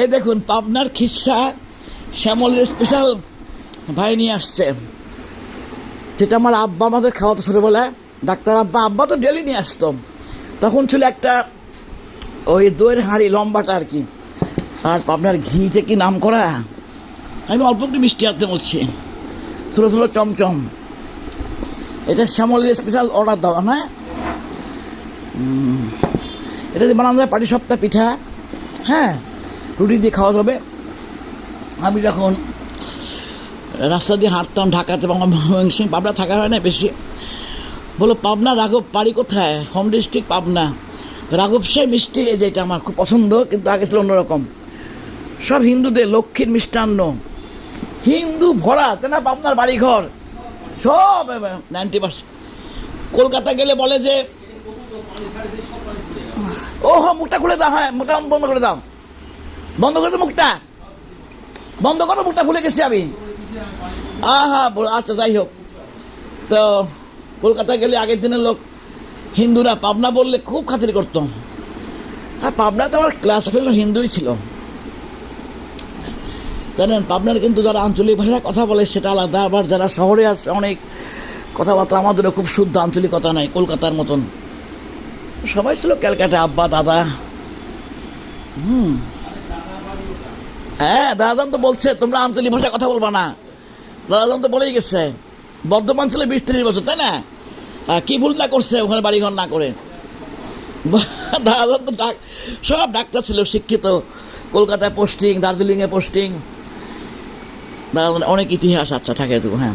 এই দেখুন, পাবনার খিসা শ্যামলের স্পেশাল ভাই নিয়ে আসছে। যেটা আমার আব্বা আমাদের খাওয়াতো ছোটোবেলায় ডাক্তার আব্বা আব্বা তো ডেলি নিয়ে আসতো। তখন ছিল একটা ওই দইয়ের হাঁড়ি, লম্বাটা আর কি। আর পাবনার ঘি যে কি নাম করা, আমি অল্প একটু মিষ্টি আনতে বলছি। ছোটো ছোটো চমচম। এটা শ্যামলের স্পেশাল অর্ডার দেওয়া না এটা দিয়ে বানানো যায় পাটি সপ্তাহ পিঠা হ্যাঁ রুটি দিয়ে খাওয়া যাবে আমি যখন রাস্তা দিয়ে হাঁটতাম ঢাকাতে সিং পাবনা থাকা হয় না বেশি বলো পাবনা, রাঘব, বাড়ি কোথায়? Home district Pabna. রাঘব সে মিষ্টি যেটা আমার খুব পছন্দ, কিন্তু আগে ছিল অন্যরকম। সব হিন্দুদের লক্ষ্মীর মিষ্টান্ন। হিন্দু ভরা, তাই না, পাবনার বাড়িঘর? সব নাইনটি পার্সেন্ট। কলকাতা গেলে বলে যে ও হ্যাঁ মুখটা খুলে দাও হ্যাঁ মুখটা বন্ধ করে দাও। বন্ধ করে দাও মুখটা। বন্ধ করো, মুখটা ভুলে গেছি আমি। আহা, বল- আচ্ছা যাই হোক। তো কলকাতা গেলে আগের দিনের লোক, হিন্দুরা পাবনা বললে খুব খাতির করতো। আর পাবনাতে আমার ক্লাস ফেল হিন্দুই ছিল। জানেন, পাবনার কিন্তু যারা আঞ্চলিক ভাষায় কথা বলে, সেটা আলাদা। আবার যারা শহরে আছে, অনেক কথাবার্তা আমাদেরও খুব শুদ্ধ আঞ্চলিকতা নাই, কলকাতার মতন। সবাই ছিল ক্যালকাটা, আব্বা, দাদা। হুম। হ্যাঁ দাদাজান তো বলছে, তোমরা আঞ্চলিক ভাষায় কথা বলবা না। দাদাজান তো বলেই গেছে, বর্ধমান ছিল বিশ ত্রিশ বছর, তাই না? কি ভুল না করছে ওখানে বাড়িঘর না করে? দাদাজান তো ডাক, সব ডাক্তার ছিল, শিক্ষিত। কলকাতায় পোস্টিং দার্জিলিংয়ে পোস্টিং দাদাজান অনেক ইতিহাস আচ্ছা থাকে তো হ্যাঁ।